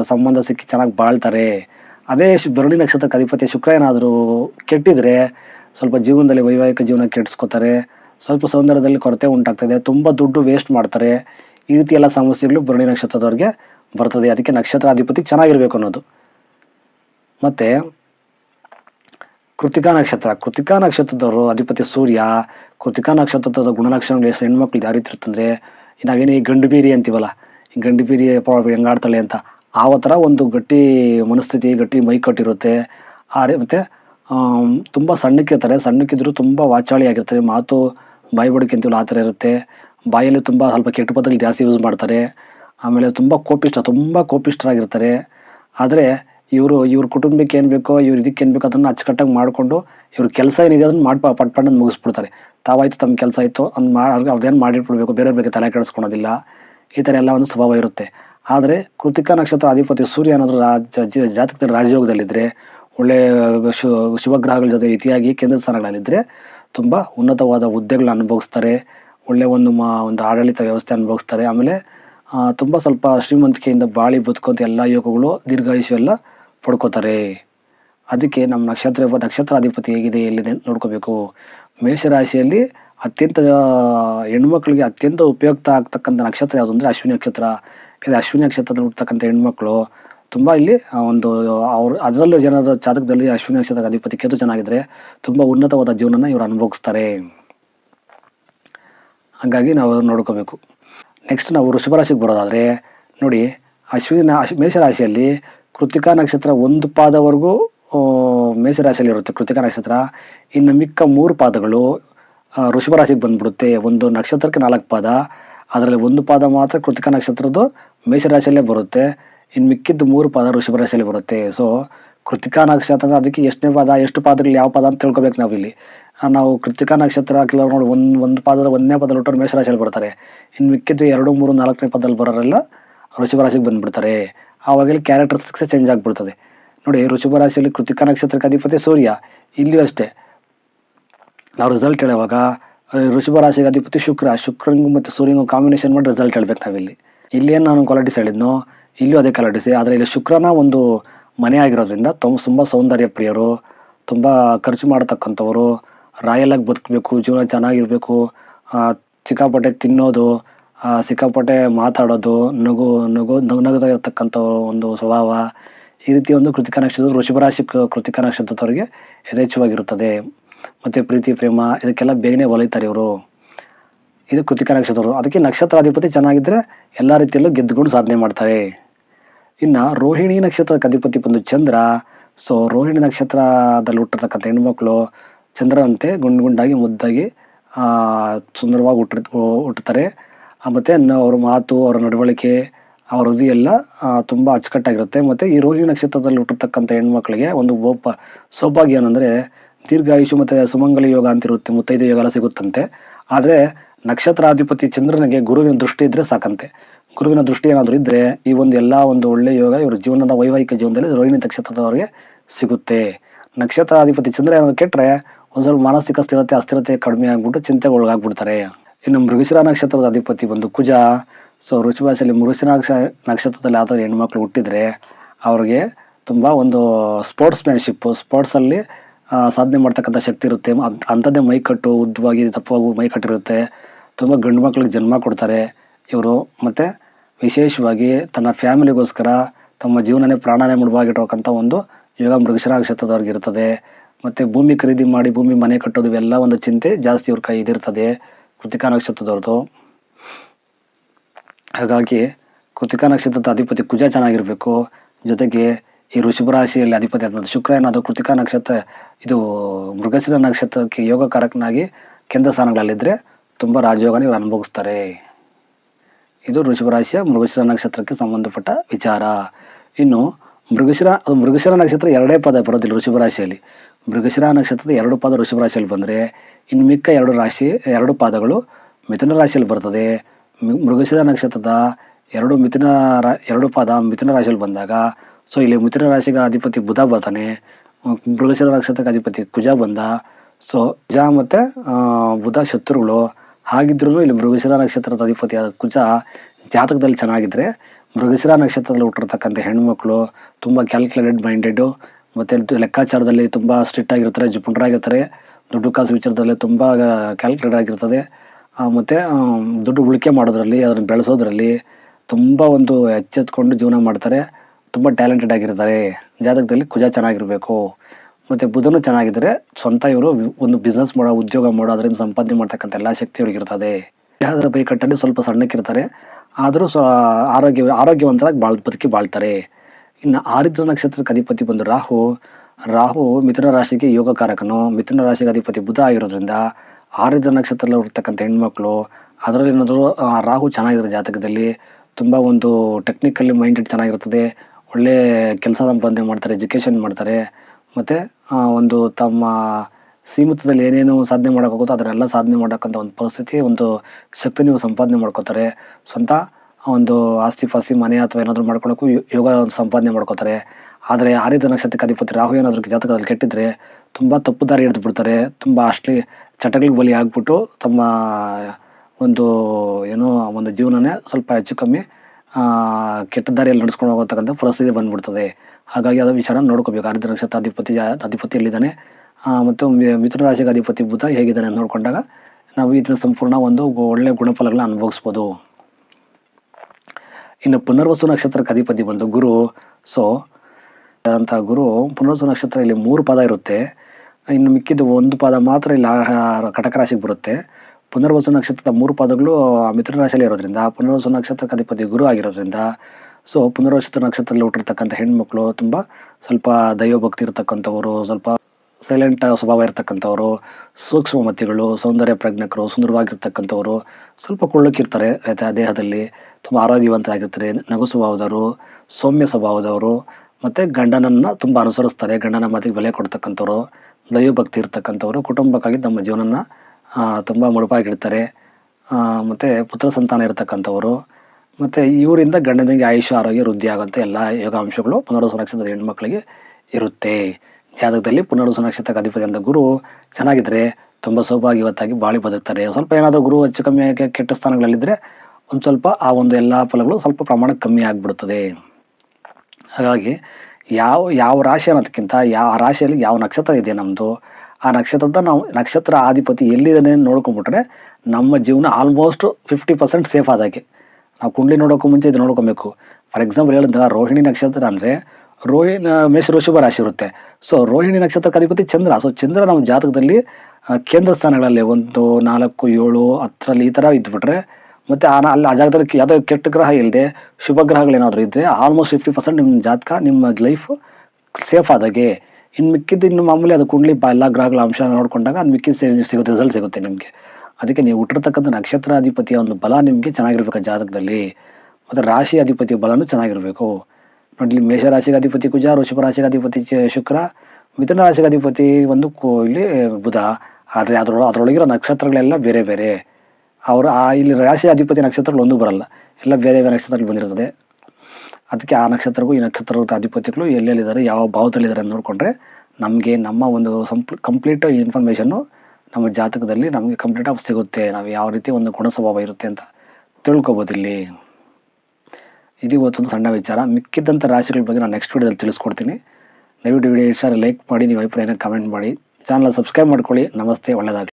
ಸಂಬಂಧ ಸಿಕ್ಕಿ ಚೆನ್ನಾಗಿ ಬಾಳ್ತಾರೆ. ಅದೇ ಭರಣಿ ನಕ್ಷತ್ರಕ್ಕೆ ಅಧಿಪತಿ ಶುಕ್ರ ಏನಾದರೂ ಕೆಟ್ಟಿದ್ರೆ ಸ್ವಲ್ಪ ಜೀವನದಲ್ಲಿ ವೈವಾಹಿಕ ಜೀವನ ಕೆಡಿಸ್ಕೋತಾರೆ. ಸ್ವಲ್ಪ ಸೌಂದರ್ಯದಲ್ಲಿ ಕೊರತೆ ಉಂಟಾಗ್ತದೆ. ತುಂಬ ದುಡ್ಡು ವೇಸ್ಟ್ ಮಾಡ್ತಾರೆ. ಈ ರೀತಿ ಎಲ್ಲ ಸಮಸ್ಯೆಗಳು ಭರಣಿ ನಕ್ಷತ್ರದವ್ರಿಗೆ ಬರ್ತದೆ. ಅದಕ್ಕೆ ನಕ್ಷತ್ರ ಅಧಿಪತಿ ಚೆನ್ನಾಗಿರ್ಬೇಕು ಅನ್ನೋದು. ಮತ್ತೆ ಕೃತಿಕಾ ನಕ್ಷತ್ರ. ಕೃತಿಕಾ ನಕ್ಷತ್ರದವರು ಅಧಿಪತಿ ಸೂರ್ಯ. ಕೃತಿಕಾ ನಕ್ಷತ್ರದ ಗುಣಲಕ್ಷಣಗಳು ಎಷ್ಟು ಹೆಣ್ಮಕ್ಳು ಯಾವ ರೀತಿ ಇರ್ತಂದ್ರೆ ನಾವೇನು ಈ ಗಂಡು ಬೀರಿ ಅಂತೀವಲ್ಲ, ಈ ಗಂಡು ಬೀರಿ ಹೆಂಗಾಡ್ತಾಳೆ ಅಂತ, ಆ ಥರ ಒಂದು ಗಟ್ಟಿ ಮನಸ್ಥಿತಿ, ಗಟ್ಟಿ ಮೈಕಟ್ಟಿರುತ್ತೆ ಆ ರೀ ಮತ್ತು ತುಂಬ ಸಣ್ಣಕ್ಕಿರ್ತಾರೆ ಸಣ್ಣಕ್ಕಿದ್ರು ತುಂಬ ವಾಚಾಳಿಯಾಗಿರ್ತಾರೆ ಮಾತು ಬಾಯಿ ಬಡಿಕೆ ಅಂತೀವಲ್ಲ, ಆ ಥರ ಇರುತ್ತೆ. ಬಾಯಲ್ಲಿ ತುಂಬ ಸ್ವಲ್ಪ ಕೆಟ್ಟ ಪದಗಳು ಜಾಸ್ತಿ ಯೂಸ್ ಮಾಡ್ತಾರೆ. ಆಮೇಲೆ ತುಂಬ ಕೋಪಿಷ್ಟ ತುಂಬ ಕೋಪಿಷ್ಟರಾಗಿರ್ತಾರೆ ಆದರೆ ಇವರು, ಇವ್ರ ಕುಟುಂಬಕ್ಕೆ ಏನು ಬೇಕೋ, ಇವ್ರು ಇದಕ್ಕೆ ಏನು ಬೇಕೋ ಅದನ್ನು ಅಚ್ಚುಕಟ್ಟಾಗಿ ಮಾಡಿಕೊಂಡು ಇವ್ರ ಕೆಲಸ ಏನಿದೆ ಅದನ್ನು ಮಾಡಿ ಪಟ್ ಮುಗಿಸ್ಬಿಡ್ತಾರೆ. ತಾವಾಯ್ತು ತಮ್ಮ ಕೆಲಸ ಆಯಿತು ಅನ್ ಮಾಡಿ ಏನು ಮಾಡಿಟ್ಬಿಡ್ಬೇಕು ಬೇರೆ ಬಗ್ಗೆ ತಲೆ ಕೆಡಿಸ್ಕೊಳೋದಿಲ್ಲ, ಈ ಥರ ಎಲ್ಲ ಒಂದು ಸ್ವಭಾವ ಇರುತ್ತೆ. ಆದರೆ ಕೃತಿಕಾ ನಕ್ಷತ್ರ ಅಧಿಪತಿ ಸೂರ್ಯ ಅನ್ನೋದು ರಾಜ ಜಾತಕದ ರಾಜಯೋಗದಲ್ಲಿದ್ದರೆ ಒಳ್ಳೆ ಶು, ಶುಭಗ್ರಹಗಳ ಜೊತೆ ಇತಿಯಾಗಿ ಕೇಂದ್ರ ಸ್ಥಾನಗಳಲ್ಲಿದ್ದರೆ ತುಂಬ ಉನ್ನತವಾದ ಹುದ್ದೆಗಳನ್ನ ಅನುಭವಿಸ್ತಾರೆ, ಒಳ್ಳೆ ಒಂದು ಮಾ, ಒಂದು ಆಡಳಿತ ವ್ಯವಸ್ಥೆ ಅನುಭವಿಸ್ತಾರೆ. ಆಮೇಲೆ ತುಂಬ ಸ್ವಲ್ಪ ಶ್ರೀಮಂತಿಕೆಯಿಂದ ಬಾಳಿ ಬದುಕುವಂಥ ಎಲ್ಲ ಯೋಗಗಳು ದೀರ್ಘಾಯುಷ್ಯ ಎಲ್ಲ ಪಡ್ಕೋತಾರೆ. ಅದಕ್ಕೆ ನಮ್ಮ ನಕ್ಷತ್ರ, ನಕ್ಷತ್ರಾಧಿಪತಿ ಹೇಗಿದೆ ಎಲ್ಲಿದೆ ನೋಡ್ಕೋಬೇಕು. ಮೇಷರಾಶಿಯಲ್ಲಿ ಅತ್ಯಂತ, ಹೆಣ್ಮಕ್ಳಿಗೆ ಅತ್ಯಂತ ಉಪಯುಕ್ತ ಆಗ್ತಕ್ಕಂಥ ನಕ್ಷತ್ರ ಯಾವುದು ಅಂದರೆ ಅಶ್ವಿನಿ ನಕ್ಷತ್ರ. ಯಾಕಂದರೆ ಅಶ್ವಿನಿ ನಕ್ಷತ್ರದಲ್ಲಿ ಹುಟ್ಟತಕ್ಕಂಥ ಹೆಣ್ಮಕ್ಳು ತುಂಬ ಇಲ್ಲಿ ಒಂದು, ಅವ್ರ, ಅದರಲ್ಲೂ ಜನರ ಜಾತಕದಲ್ಲಿ ಅಶ್ವಿನಿ ನಕ್ಷತ್ರ ಅಧಿಪತಿ ಕೇತು ಚೆನ್ನಾಗಿದ್ದರೆ ತುಂಬ ಉನ್ನತವಾದ ಜೀವನನ ಇವರು ಅನುಭವಿಸ್ತಾರೆ. ಹಾಗಾಗಿ ನಾವು ನೋಡ್ಕೋಬೇಕು. ನೆಕ್ಸ್ಟ್ ನಾವು ವೃಷಭ ರಾಶಿಗೆ ಬರೋದಾದರೆ, ನೋಡಿ, ಅಶ್ವಿನ, ಅಶ್, ಮೇಷರಾಶಿಯಲ್ಲಿ ಕೃತಿಕಾ ನಕ್ಷತ್ರ ಒಂದು ಪಾದವರೆಗೂ ಮೇಷರಾಶಿಯಲ್ಲಿ ಇರುತ್ತೆ ಕೃತಿಕಾ ನಕ್ಷತ್ರ. ಇನ್ನು ಮಿಕ್ಕ ಮೂರು ಪಾದಗಳು ಋಷಭ ರಾಶಿಗೆ ಬಂದ್ಬಿಡುತ್ತೆ. ಒಂದು ನಕ್ಷತ್ರಕ್ಕೆ ನಾಲ್ಕು ಪಾದ. ಅದರಲ್ಲಿ ಒಂದು ಪಾದ ಮಾತ್ರ ಕೃತಿಕಾ ನಕ್ಷತ್ರದ್ದು ಮೇಷರಾಶಿಯಲ್ಲೇ ಬರುತ್ತೆ. ಇನ್ನು ಮಿಕ್ಕಿದ್ದು ಮೂರು ಪಾದ ಋಷಭ ರಾಶಿಯಲ್ಲಿ ಬರುತ್ತೆ. ಸೊ ಕೃತಿಕಾ ನಕ್ಷತ್ರ ಅದಕ್ಕೆ ಎಷ್ಟನೇ ಪಾದ, ಎಷ್ಟು ಪಾದಗಳು ಯಾವ ಪಾದ ಅಂತ ತಿಳ್ಕೊಬೇಕು ಇಲ್ಲಿ ನಾವು ಕೃತಿಕಾ ನಕ್ಷತ್ರ ಕೆಲವ್ರು ನೋಡಿ, ಒಂದು ಒಂದು ಪಾದದ ಒಂದನೇ ಪದದಲ್ಲಿ ಹುಟ್ಟೋರು ಮೇಷರಾಶಿಯಲ್ಲಿ ಬರ್ತಾರೆ. ಇನ್ನು ಮಿಕ್ಕಿದ್ದು ಎರಡು, ಮೂರು, ನಾಲ್ಕನೇ ಪದದಲ್ಲಿ ಬರೋರೆಲ್ಲ ಋಷಭ ರಾಶಿಗೆ ಬಂದ್ಬಿಡ್ತಾರೆ. ಆವಾಗಲೇ ಕ್ಯಾರೆಕ್ಟರ್ಸ್ ಚೇಂಜ್ ಆಗಿಬಿಡ್ತದೆ. ನೋಡಿ ವೃಷಭ ರಾಶಿಯಲ್ಲಿ ಕೃತಿಕಾ ನಕ್ಷತ್ರಕ್ಕೆ ಅಧಿಪತಿ ಸೂರ್ಯ, ಇಲ್ಲಿಯೂ ಅಷ್ಟೇ. ನಾವು ರಿಸಲ್ಟ್ ಹೇಳುವಾಗ ವೃಷಭ ರಾಶಿಗೆ ಅಧಿಪತಿ ಶುಕ್ರ ಶುಕ್ರಂಗು ಮತ್ತು ಸೂರ್ಯಂಗೂ ಕಾಂಬಿನೇಷನ್ ಮಾಡಿ ರಿಸಲ್ಟ್ ಹೇಳ್ಬೇಕು ನಾವಿಲ್ಲಿ. ಇಲ್ಲಿ ಏನು ನಾನು ಕ್ವಾಲಿಟೀಸ್ ಹೇಳಿದ್ನೋ ಇಲ್ಲೂ ಅದೇ ಕ್ವಾಲಿಟೀಸ್ ಆದರೆ ಇಲ್ಲಿ ಶುಕ್ರನ ಒಂದು ಮನೆ ಆಗಿರೋದ್ರಿಂದ ತುಂಬ ತುಂಬ ಸೌಂದರ್ಯ ಪ್ರಿಯರು, ತುಂಬ ಖರ್ಚು ಮಾಡತಕ್ಕಂಥವ್ರು, ರಾಯಲ್ ಆಗಿ ಬದುಕಬೇಕು, ಜೀವನ ಚೆನ್ನಾಗಿರಬೇಕು ಚಿಕ್ಕಾಪಟ್ಟೆ ತಿನ್ನೋದು ಸಿಕ್ಕಾಪಟ್ಟೆ ಮಾತಾಡೋದು, ನಗು ನಗು ನಗು ನಗುತ್ತಾ ಒಂದು ಸ್ವಭಾವ ಈ ರೀತಿ ಒಂದು ಕೃತಿಕಾ ನಕ್ಷತ್ರ, ವೃಷಭ ಕೃತಿಕ ನಕ್ಷತ್ರದವರಿಗೆ ಯಥೇಚ್ಛವಾಗಿರುತ್ತದೆ. ಮತ್ತು ಪ್ರೀತಿ, ಪ್ರೇಮ, ಇದಕ್ಕೆಲ್ಲ ಬೇಗನೆ ಒಲಿತಾರೆ ಇವರು. ಇದು ಕೃತಿಕ ನಕ್ಷತ್ರರು ಅದಕ್ಕೆ ನಕ್ಷತ್ರಾಧಿಪತಿ ಚೆನ್ನಾಗಿದ್ದರೆ ಎಲ್ಲ ರೀತಿಯಲ್ಲೂ ಗೆದ್ದುಕೊಂಡು ಸಾಧನೆ ಮಾಡ್ತಾರೆ. ಇನ್ನು ರೋಹಿಣಿ ನಕ್ಷತ್ರದ ಅಧಿಪತಿ ಬಂದು ಚಂದ್ರ. ಸೊ ರೋಹಿಣಿ ನಕ್ಷತ್ರದಲ್ಲಿ ಹುಟ್ಟಿರ್ತಕ್ಕಂಥ ಹೆಣ್ಮಕ್ಳು ಚಂದ್ರನಂತೆ ಗುಂಡು ಗುಂಡಾಗಿ ಮುದ್ದಾಗಿ ಸುಂದರವಾಗಿ ಹುಟ್ಟಿರ್ ಹುಟ್ಟುತ್ತಾರೆ ಮತ್ತೆ ಅವ್ರ ಮಾತು, ಅವರ ನಡವಳಿಕೆ ಅವ್ರ ಹೃದಯ ಎಲ್ಲ ತುಂಬ ಅಚ್ಚುಕಟ್ಟಾಗಿರುತ್ತೆ. ಮತ್ತು ಈ ರೋಹಿಣಿ ನಕ್ಷತ್ರದಲ್ಲಿ ಹುಟ್ಟಿರ್ತಕ್ಕಂಥ ಹೆಣ್ಮಕ್ಳಿಗೆ ಒಂದು ಒಬ್ಬ ಸೌಭಾಗ್ಯ ಏನಂದರೆ, ದೀರ್ಘಾಯುಷು ಮತ್ತು ಸುಮಂಗಲ ಯೋಗ ಅಂತಿರುತ್ತೆ ಮುತ್ತೈದು ಯೋಗ ಎಲ್ಲ ಸಿಗುತ್ತಂತೆ. ಆದರೆ ನಕ್ಷತ್ರಾಧಿಪತಿ ಚಂದ್ರನಿಗೆ ಗುರುವಿನ ದೃಷ್ಟಿ ಇದ್ದರೆ ಸಾಕಂತೆ. ಗುರುವಿನ ದೃಷ್ಟಿ ಏನಾದರೂ ಇದ್ದರೆ ಈ ಒಂದು ಎಲ್ಲ ಒಂದು ಒಳ್ಳೆಯ ಯೋಗ ಇವ್ರ ಜೀವನದ ವೈವಾಹಿಕ ಜೀವನದಲ್ಲಿ ರೋಹಿಣಿ ನಕ್ಷತ್ರದವರಿಗೆ ಸಿಗುತ್ತೆ. ನಕ್ಷತ್ರಾಧಿಪತಿ ಚಂದ್ರ ಏನಾದ್ರು ಕೆಟ್ಟರೆ ಒಂದು ಸ್ವಲ್ಪ ಮಾನಸಿಕ ಸ್ಥಿರತೆ, ಅಸ್ಥಿರತೆ ಕಡಿಮೆ ಆಗ್ಬಿಟ್ಟು ಚಿಂತೆಗೆ ಒಳಗಾಗ್ಬಿಡ್ತಾರೆ ಇನ್ನು ಮೃಗಶಿರ ನಕ್ಷತ್ರದ ಅಧಿಪತಿ ಬಂದು ಕುಜ. ಸೊ ಋಷಭಾಷೆಯಲ್ಲಿ ಮೃಗಶಿರ ನಕ್ಷ- ನಕ್ಷತ್ರದಲ್ಲಿ ಯಾವ್ದಾದ್ರು ಹೆಣ್ಮಕ್ಳು ಹುಟ್ಟಿದರೆ ಅವ್ರಿಗೆ ತುಂಬ ಒಂದು ಸ್ಪೋರ್ಟ್ಸ್ ಮ್ಯಾನ್ಶಿಪ್ಪು ಸ್ಪೋರ್ಟ್ಸಲ್ಲಿ ಸಾಧನೆ ಮಾಡ್ತಕ್ಕಂಥ ಶಕ್ತಿ ಇರುತ್ತೆ. ಅಂಥದ್ದೇ ಮೈಕಟ್ಟು ಉದ್ದವಾಗಿ ದಪ್ಪವಾಗಿ ಮೈಕಟ್ಟಿರುತ್ತೆ ತುಂಬ ಗಂಡು ಮಕ್ಳಿಗೆ ಜನ್ಮ ಕೊಡ್ತಾರೆ ಇವರು. ಮತ್ತು ವಿಶೇಷವಾಗಿ ತನ್ನ ಫ್ಯಾಮಿಲಿಗೋಸ್ಕರ ತಮ್ಮ ಜೀವನನೇ ಪ್ರಾಣನೇ ಮುಡುವಾಗಿಟ್ಟಕ್ಕಂಥ ಒಂದು ಯೋಗ ಮೃಗಶಿರ ನಕ್ಷತ್ರದವ್ರಿಗೆ ಇರ್ತದೆ. ಮತ್ತು ಭೂಮಿ ಖರೀದಿ ಮಾಡಿ ಭೂಮಿ ಮನೆ ಕಟ್ಟೋದು ಇವೆಲ್ಲ ಒಂದು ಚಿಂತೆ ಜಾಸ್ತಿ ಇವ್ರ ಕೈ ಇದಿರ್ತದೆ ಕೃತಿಕಾ ನಕ್ಷತ್ರದವ್ರದ್ದು ಹಾಗಾಗಿ ಕೃತಿಕಾ ನಕ್ಷತ್ರದ ಅಧಿಪತಿ ಕುಜ ಚೆನ್ನಾಗಿರಬೇಕು. ಜೊತೆಗೆ ಈ ಋಷಭ ರಾಶಿಯಲ್ಲಿ ಅಧಿಪತಿ ಆದಂಥ ಶುಕ್ರ ಏನಾದರೂ ಕೃತಿಕಾ ನಕ್ಷತ್ರ ಇದು ಮೃಗಶಿರ ನಕ್ಷತ್ರಕ್ಕೆ ಯೋಗಕಾರಕನಾಗಿ ಕೇಂದ್ರ ಸ್ಥಾನಗಳಲ್ಲಿದ್ದರೆ ತುಂಬ ರಾಜಯೋಗನ ಇವ್ರು ಅನುಭವಿಸ್ತಾರೆ. ಇದು ಋಷಭ ರಾಶಿಯ ಮೃಗಶಿರ ನಕ್ಷತ್ರಕ್ಕೆ ಸಂಬಂಧಪಟ್ಟ ವಿಚಾರ. ಇನ್ನು ಮೃಗಶಿರ, ಅದು ಮೃಗಶಿರ ನಕ್ಷತ್ರ ಎರಡೇ ಪದ ಬರೋದಿಲ್ಲ ಋಷಭ ರಾಶಿಯಲ್ಲಿ. ಮೃಗಶಿರ ನಕ್ಷತ್ರದ ಎರಡು ಪಾದ ವೃಷಭ ರಾಶಿಯಲ್ಲಿ ಬಂದರೆ ಇನ್ನು ಮಿಕ್ಕ ಎರಡು ರಾಶಿ, ಎರಡು ಪಾದಗಳು ಮಿಥುನ ರಾಶಿಯಲ್ಲಿ ಬರ್ತದೆ. ಮೃಗಶಿರ ನಕ್ಷತ್ರದ ಎರಡು ಮಿಥುನ ರಾ, ಎರಡು ಪಾದ ಮಿಥುನ ರಾಶಿಯಲ್ಲಿ ಬಂದಾಗ, ಸೊ ಇಲ್ಲಿ ಮಿಥುನ ರಾಶಿಗೆ ಅಧಿಪತಿ ಬುಧ ಬರ್ತಾನೆ. ಮೃಗಶಿರ ನಕ್ಷತ್ರಕ್ಕೆ ಅಧಿಪತಿ ಕುಜ ಬಂದ. ಸೊ ಕುಜ ಮತ್ತು ಬುಧ ಶತ್ರುಗಳು. ಹಾಗಿದ್ರೂ ಇಲ್ಲಿ ಮೃಗಶಿರ ನಕ್ಷತ್ರದ ಅಧಿಪತಿಯಾದ ಕುಜ ಜಾತಕದಲ್ಲಿ ಚೆನ್ನಾಗಿದ್ದರೆ ಮೃಗಶಿರ ನಕ್ಷತ್ರದಲ್ಲಿ ಹುಟ್ಟಿರ್ತಕ್ಕಂಥ ಹೆಣ್ಮಕ್ಳು ತುಂಬ ಕ್ಯಾಲ್ಕುಲೇಟೆಡ್ ಮೈಂಡೆಡು ಮತ್ತು ಲೆಕ್ಕಾಚಾರದಲ್ಲಿ ತುಂಬ ಸ್ಟ್ರಿಕ್ಟ್ ಆಗಿರ್ತಾರೆ ಜುಪುಣರಾಗಿರ್ತಾರೆ ದುಡ್ಡು ಕಾಸು ವಿಚಾರದಲ್ಲಿ ತುಂಬ ಕ್ಯಾಲ್ಕುಲೇಟ್ ಆಗಿರ್ತದೆ. ಮತ್ತು ದುಡ್ಡು ಉಳಿಕೆ ಮಾಡೋದ್ರಲ್ಲಿ, ಅದನ್ನು ಬೆಳೆಸೋದ್ರಲ್ಲಿ ತುಂಬ ಒಂದು ಎಚ್ಚೆತ್ಕೊಂಡು ಜೀವನ ಮಾಡ್ತಾರೆ. ತುಂಬ ಟ್ಯಾಲೆಂಟೆಡ್ ಆಗಿರ್ತಾರೆ. ಜಾತಕದಲ್ಲಿ ಕುಜ ಚೆನ್ನಾಗಿರಬೇಕು. ಮತ್ತು ಬುಧನು ಚೆನ್ನಾಗಿದ್ದರೆ ಸ್ವಂತ ಇವರು ಒಂದು ಬಿಸ್ನೆಸ್ ಮಾಡೋ, ಉದ್ಯೋಗ ಮಾಡೋ, ಅದರಿಂದ ಸಂಪಾದನೆ ಮಾಡ್ತಕ್ಕಂಥ ಎಲ್ಲ ಶಕ್ತಿ ಇವ್ರಿಗೆ ಇರ್ತದೆ. ದೇಹದ ಬೈಕಟ್ಟಲ್ಲಿ ಸ್ವಲ್ಪ ಸಣ್ಣಕ್ಕಿರ್ತಾರೆ. ಆದರೂ ಆರೋಗ್ಯ, ಆರೋಗ್ಯವಂತರಾಗಿ ಬಾಳ್ ಬದುಕಿ ಬಾಳ್ತಾರೆ. ಇನ್ನು ಆರಿದ್ರ ನಕ್ಷತ್ರಕ್ಕೆ ಅಧಿಪತಿ ಬಂದು ರಾಹು. ರಾಹು ಮಿಥುನ ರಾಶಿಗೆ ಯೋಗಕಾರಕನು. ಮಿಥುನ ರಾಶಿಗೆ ಅಧಿಪತಿ ಬುಧ ಆಗಿರೋದ್ರಿಂದ ಆರಿದ್ರ ನಕ್ಷತ್ರದಲ್ಲಿ ಇರ್ತಕ್ಕಂಥ ಹೆಣ್ಮಕ್ಳು, ಅದರಲ್ಲಿ ಏನಾದರೂ ರಾಹು ಚೆನ್ನಾಗಿರೋ ಜಾತಕದಲ್ಲಿ ತುಂಬ ಒಂದು ಟೆಕ್ನಿಕಲಿ ಮೈಂಡೆಡ್ ಚೆನ್ನಾಗಿರ್ತದೆ. ಒಳ್ಳೆ ಕೆಲಸ ಸಂಪಾದನೆ ಮಾಡ್ತಾರೆ ಎಜುಕೇಷನ್ ಮಾಡ್ತಾರೆ. ಮತ್ತು ಒಂದು ತಮ್ಮ ಸೀಮಿತದಲ್ಲಿ ಏನೇನು ಸಾಧನೆ ಮಾಡೋಕ್ಕಾಗುತ್ತೋ ಅದನ್ನೆಲ್ಲ ಸಾಧನೆ ಮಾಡೋಕ್ಕಂಥ ಒಂದು ಪರಿಸ್ಥಿತಿ, ಒಂದು ಶಕ್ತಿ ನೀವು ಸಂಪಾದನೆ ಮಾಡ್ಕೋತಾರೆ. ಸ್ವಂತ ಒಂದು ಆಸ್ತಿ ಪಾಸ್ತಿ, ಮನೆ ಅಥವಾ ಏನಾದರೂ ಮಾಡ್ಕೊಳ್ಳೋಕ್ಕೂ ಯೋಗ ಸಂಪಾದನೆ ಮಾಡ್ಕೋತಾರೆ. ಆದರೆ ಆರಿದ ನಕ್ಷತ್ರಕ್ಕೆ ಅಧಿಪತಿ ರಾಹು ಏನಾದರೂ ಜಾತಕದಲ್ಲಿ ಕೆಟ್ಟಿದ್ರೆ ತುಂಬ ತಪ್ಪು ದಾರಿ ಹಿಡಿದು ಬಿಡ್ತಾರೆ. ತುಂಬ ಅಶ್ಲಿ ಚಟಗಳಿಗೆ ಬಲಿ ಆಗಿಬಿಟ್ಟು ತಮ್ಮ ಒಂದು ಏನೋ ಒಂದು ಜೀವನನೇ ಸ್ವಲ್ಪ ಹೆಚ್ಚು ಕಮ್ಮಿ ಕೆಟ್ಟ ದಾರಿಯಲ್ಲಿ ನಡೆಸ್ಕೊಂಡು ಹೋಗತಕ್ಕಂಥ ಪರಿಸ್ಥಿತಿ ಬಂದ್ಬಿಡ್ತದೆ. ಹಾಗಾಗಿ ಅದು ವಿಚಾರ ನೋಡ್ಕೋಬೇಕು. ಆರಿದ ನಕ್ಷತ್ರ ಅಧಿಪತಿ ಅಧಿಪತಿ ಎಲ್ಲಿದ್ದಾನೆ? ಮತ್ತು ಮಿಥುನ ರಾಶಿಗೆ ಅಧಿಪತಿ ಬುಧ ಹೇಗಿದ್ದಾನೆ ನೋಡಿಕೊಂಡಾಗ ನಾವು ಇದರ ಸಂಪೂರ್ಣ ಒಂದು ಒಳ್ಳೆಯ ಗುಣಫಲಗಳನ್ನ ಅನುಭವಿಸ್ಬೋದು. ಇನ್ನು ಪುನರ್ವಸು ನಕ್ಷತ್ರಕ್ಕೆ ಅಧಿಪತಿ ಬಂದು ಗುರು. ಸೊ ಅಂತ ಗುರು, ಪುನರ್ವಸು ನಕ್ಷತ್ರ ಇಲ್ಲಿ ಮೂರು ಪದ ಇರುತ್ತೆ. ಇನ್ನು ಮಿಕ್ಕಿದ್ದು ಒಂದು ಪದ ಮಾತ್ರ ಇಲ್ಲಿ ಕಟಕ ರಾಶಿಗೆ ಬರುತ್ತೆ. ಪುನರ್ವಸು ನಕ್ಷತ್ರದ ಮೂರು ಪದಗಳು ಮಿತ್ರ ರಾಶಿಯಲ್ಲಿ ಇರೋದ್ರಿಂದ, ಪುನರ್ವಸು ನಕ್ಷತ್ರಕ್ಕೆ ಅಧಿಪತಿ ಗುರು ಆಗಿರೋದ್ರಿಂದ. ಸೊ ಪುನರ್ವಸು ನಕ್ಷತ್ರದಲ್ಲಿ ಹುಟ್ಟಿರ್ತಕ್ಕಂಥ ಹೆಣ್ಮಕ್ಳು ತುಂಬ ಸ್ವಲ್ಪ ದೈವಭಕ್ತಿ ಇರತಕ್ಕಂಥವ್ರು, ಸ್ವಲ್ಪ ಸೈಲೆಂಟ್ ಸ್ವಭಾವ ಇರ್ತಕ್ಕಂಥವ್ರು, ಸೂಕ್ಷ್ಮ ಮತಿಗಳು, ಸೌಂದರ್ಯ ಪ್ರಜ್ಞಕರು, ಸುಂದರವಾಗಿರ್ತಕ್ಕಂಥವ್ರು ಸ್ವಲ್ಪ ಕುಳ್ಳಕ್ಕಿರ್ತಾರೆ ಆಯ್ತಾ ದೇಹದಲ್ಲಿ ತುಂಬ ಆರೋಗ್ಯವಂತರಾಗಿರ್ತಾರೆ ನಗು ಸ್ವಭಾವದವರು ಸೌಮ್ಯ ಸ್ವಭಾವದವರು, ಮತ್ತು ಗಂಡನನ್ನು ತುಂಬ ಅನುಸರಿಸ್ತಾರೆ. ಗಂಡನ ಮಾತಿಗೆ ಬೆಲೆ ಕೊಡ್ತಕ್ಕಂಥವ್ರು ದೈವಭಕ್ತಿ ಇರ್ತಕ್ಕಂಥವ್ರು, ಕುಟುಂಬಕ್ಕಾಗಿ ತಮ್ಮ ಜೀವನನ ತುಂಬ ಮುಡುಪಾಗಿಡ್ತಾರೆ ಮತ್ತು ಪುತ್ರ ಸಂತಾನ ಇರ್ತಕ್ಕಂಥವ್ರು, ಮತ್ತು ಇವರಿಂದ ಗಂಡನಿಗೆ ಆಯುಷ್ಯ, ಆರೋಗ್ಯ ವೃದ್ಧಿ ಎಲ್ಲ ಯೋಗಾಂಶಗಳು ಪುನರ್ವಸು ನಕ್ಷತ್ರದ ಹೆಣ್ಮಕ್ಳಿಗೆ ಇರುತ್ತೆ. ಜಾತಕದಲ್ಲಿ ಪುನರ್ವಸು ನಕ್ಷತ್ರಕ್ಕೆ ಅಂತ ಗುರು ಚೆನ್ನಾಗಿದ್ದರೆ ತುಂಬ ಸೌಭಾಗ್ಯವತ್ತಾಗಿ ಬಾಳಿ ಬದುಕ್ತಾರೆ. ಸ್ವಲ್ಪ ಏನಾದರೂ ಗುರು ಹೆಚ್ಚು ಕಮ್ಮಿ ಆಗಿ ಕೆಟ್ಟ ಸ್ಥಾನಗಳಲ್ಲಿದ್ದರೆ ಒಂದು ಸ್ವಲ್ಪ ಆ ಒಂದು ಎಲ್ಲ ಫಲಗಳು ಸ್ವಲ್ಪ ಪ್ರಮಾಣ ಕಮ್ಮಿ ಆಗಿಬಿಡುತ್ತದೆ ಹಾಗಾಗಿ ಯಾವ ಯಾವ ರಾಶಿ ಅನ್ನೋದಕ್ಕಿಂತ ಯಾವ ರಾಶಿಯಲ್ಲಿ ಯಾವ ನಕ್ಷತ್ರ ಇದೆ ನಮ್ಮದು ಆ ನಕ್ಷತ್ರದ ನಾವು, ನಕ್ಷತ್ರ ಆಧಿಪತಿ ಎಲ್ಲಿದ್ದಾನೆ ನೋಡ್ಕೊಂಡ್ಬಿಟ್ರೆ ನಮ್ಮ ಜೀವನ ಆಲ್ಮೋಸ್ಟ್ ಫಿಫ್ಟಿ ಪರ್ಸೆಂಟ್ ಸೇಫ್ ಆದಾಗೆ ನಾವು ಕುಂಡ್ಲಿ ನೋಡೋಕ್ಕೂ ಮುಂಚೆ ಇದು ನೋಡ್ಕೊಬೇಕು. ಫಾರ್ ಎಕ್ಸಾಂಪಲ್ ಹೇಳಿದ್ರೆ ರೋಹಿಣಿ ನಕ್ಷತ್ರ ಅಂದರೆ ರೋಹಿಣಿ ಮೇಷ ರಾಶಿ ಇರುತ್ತೆ. ಸೊ ರೋಹಿಣಿ ನಕ್ಷತ್ರಕ್ಕೆ ಅಧಿಪತಿ ಚಂದ್ರ. ಸೊ ಚಂದ್ರ ನಮ್ಮ ಜಾತಕದಲ್ಲಿ ಕೇಂದ್ರ ಸ್ಥಾನಗಳಲ್ಲಿ ಒಂದು ನಾಲ್ಕು, ಏಳು, ಹತ್ತರಲ್ಲಿ ಈ ಥರ ಇದ್ಬಿಟ್ರೆ, ಮತ್ತು ಆ ಅಲ್ಲಿ ಆ ಜಾಗದಲ್ಲಿ ಯಾವುದೋ ಕೆಟ್ಟ ಗ್ರಹ ಇಲ್ಲದೆ ಶುಭ ಗ್ರಹಗಳೇನಾದರೂ ಇದ್ದರೆ ಆಲ್ಮೋಸ್ಟ್ ಫಿಫ್ಟಿ ಪರ್ಸೆಂಟ್ ನಿಮ್ಮ ಜಾತಕ, ನಿಮ್ಮ ಲೈಫ್ ಸೇಫ್ ಆದಾಗೆ. ಇನ್ನು ಮಿಕ್ಕಿದ್ದು ಇನ್ನು ಮಾಮೂಲಿ ಅದು ಕುಂಡ್ಲಿ ಎಲ್ಲ ಗ್ರಹಗಳ ಅಂಶ ನೋಡಿಕೊಂಡಾಗ ಅದು ಮಿಕ್ಕಿದ ಸಿಗುತ್ತೆ ರಿಸಲ್ಟ್ ಸಿಗುತ್ತೆ ನಿಮಗೆ. ಅದಕ್ಕೆ ನೀವು ಹುಟ್ಟಿರ್ತಕ್ಕಂಥ ನಕ್ಷತ್ರಾಧಿಪತಿಯ ಒಂದು ಬಲ ನಿಮಗೆ ಚೆನ್ನಾಗಿರ್ಬೇಕು ಜಾತಕದಲ್ಲಿ. ಮತ್ತು ರಾಶಿ ಅಧಿಪತಿಯ ಬಲನೂ ಚೆನ್ನಾಗಿರಬೇಕು. ನೋಡಿ ಮೇಷರಾಶಿಗೆ ಅಧಿಪತಿ ಕುಜ, ವೃಷಭ ರಾಶಿಗೆ ಅಧಿಪತಿ ಶುಕ್ರ, ಮಿಥುನ ರಾಶಿಗೆ ಅಧಿಪತಿ ಒಂದು ಇಲ್ಲಿ ಬುಧ. ಆದರೆ ಅದರೊಳಗೆ ಅದರೊಳಗಿರೋ ನಕ್ಷತ್ರಗಳೆಲ್ಲ ಬೇರೆ ಬೇರೆ. ಅವರು ಆ ಇಲ್ಲಿ ರಾಶಿ ಅಧಿಪತಿ ನಕ್ಷತ್ರಗಳು ಒಂದು ಬರಲ್ಲ. ಎಲ್ಲ ಬೇರೆ ಬೇರೆ ನಕ್ಷತ್ರಗಳು ಬಂದಿರ್ತದೆ. ಅದಕ್ಕೆ ಆ ನಕ್ಷತ್ರಕ್ಕೂ ಈ ನಕ್ಷತ್ರದ ಅಧಿಪತಿಗಳು ಎಲ್ಲೆಲ್ಲಿದ್ದಾರೆ, ಯಾವ ಭಾವದಲ್ಲಿದ್ದಾರೆ ಅಂತ ನೋಡಿಕೊಂಡ್ರೆ ನಮಗೆ ನಮ್ಮ ಒಂದು ಸಂಪ್ ಕಂಪ್ಲೀಟ್ ಇನ್ಫಾರ್ಮೇಷನ್ನು ನಮ್ಮ ಜಾತಕದಲ್ಲಿ ನಮಗೆ ಕಂಪ್ಲೀಟಾಗಿ ಸಿಗುತ್ತೆ. ನಾವು ಯಾವ ರೀತಿ ಒಂದು ಗುಣ ಸ್ವಭಾವ ಇರುತ್ತೆ ಅಂತ ತಿಳ್ಕೊಬೋದು ಇಲ್ಲಿ ಇದು ಇವತ್ತೊಂದು ಸಣ್ಣ ವಿಚಾರ. ಮಿಕ್ಕಿದ್ದಂಥ ರಾಶಿಗಳ ಬಗ್ಗೆ ನಾನು ನೆಕ್ಸ್ಟ್ ವೀಡಿಯೋದಲ್ಲಿ ತಿಳಿಸ್ಕೊಡ್ತೀನಿ. ದಯವಿಟ್ಟು ವಿಡಿಯೋ ಇಷ್ಟ ಲೈಕ್ ಮಾಡಿ, ನೀವು ಅಭಿಪ್ರಾಯನ ಕಮೆಂಟ್ ಮಾಡಿ. ಚಾನಲ್ ಸಬ್ಸ್ಕ್ರೈಬ್ ಮಾಡ್ಕೊಳ್ಳಿ. ನಮಸ್ತೆ, ಒಳ್ಳೆಯದಾಗಲಿ.